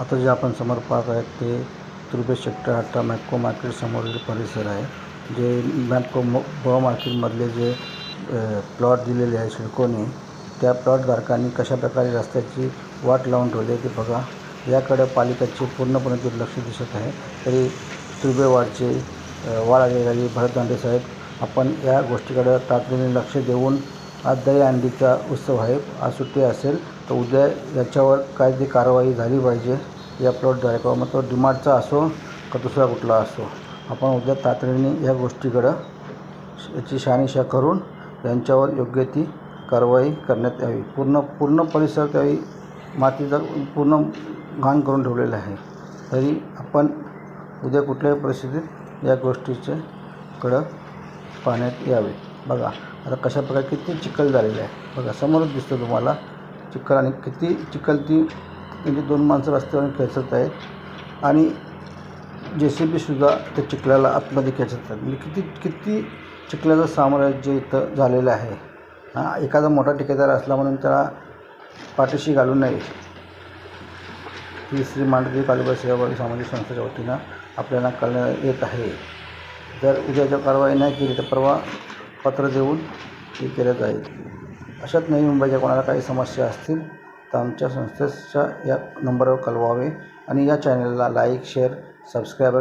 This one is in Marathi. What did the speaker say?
आता जे आपण समोर पाहत आहेत ते तुर्बे सेक्टर अठरा मॅप्को मार्केटसमोरील परिसर आहे. जे मॅप्को म ब मार्केटमधले जे प्लॉट दिलेले आहे शिडकोने त्या प्लॉटधारकांनी कशाप्रकारे रस्त्याची वाट लावून ठेवली आहे ते बघा. याकडे पालिकेचे पूर्णपणे दुर्लक्ष दिसत आहे. तरी तुर्बेवाडचे वाडचे वाड अधिकारी भरत दांडे साहेब आपण या गोष्टीकडे तातडीने लक्ष देऊन आज दही अंडीचा उत्सव आहे. आज सुट्टी असेल तर उद्या याच्यावर काय जी कारवाई झाली पाहिजे या प्लॉटधारकावर मग तो डिमार्टचा असो का दुसरा कुठला असो आपण उद्या तातडीने या गोष्टीकडं याची शहानिशा करून यांच्यावर योग्य ती कारवाई करण्यात यावी. पूर्ण पूर्ण परिसर त्यावेळी मातीचा पूर्ण घाण करून ठेवलेला आहे. तरी आपण उद्या कुठल्याही परिस्थितीत या गोष्टीचे कडं पाहण्यात यावे. बघा आता कशा प्रकारे किती चिखल झालेलं आहे. बघा समोरच दिसतं तुम्हाला चिखल आणि किती चिखल ती म्हणजे दोन माणसं रस्त्यावर खेचत आहेत. आणि जे सी बीसुद्धा त्या चिखल्याला आतमध्ये खेचत आहेत. म्हणजे किती किती चिखल्याचं साम्राज्य इथं झालेलं आहे. हां एखादा मोठा ठेकेदार असला म्हणून त्याला पाठीशी घालू नये. ही श्री मांडदेवी कालिबा सेवाभावी सामाजिक संस्थेच्या वतीनं आपल्याला कळण्यात येत आहे. जर उद्याच्या कारवाई नाही केली तर परवा पत्र देऊन हे केलं जाईल. अशाच नवी मुंबईच्या कोणाला काही समस्या असतील तर आमच्या संस्थेच्या या नंबरवर कळवावे. आणि या चॅनलला लाईक शेअर सबस्क्राईब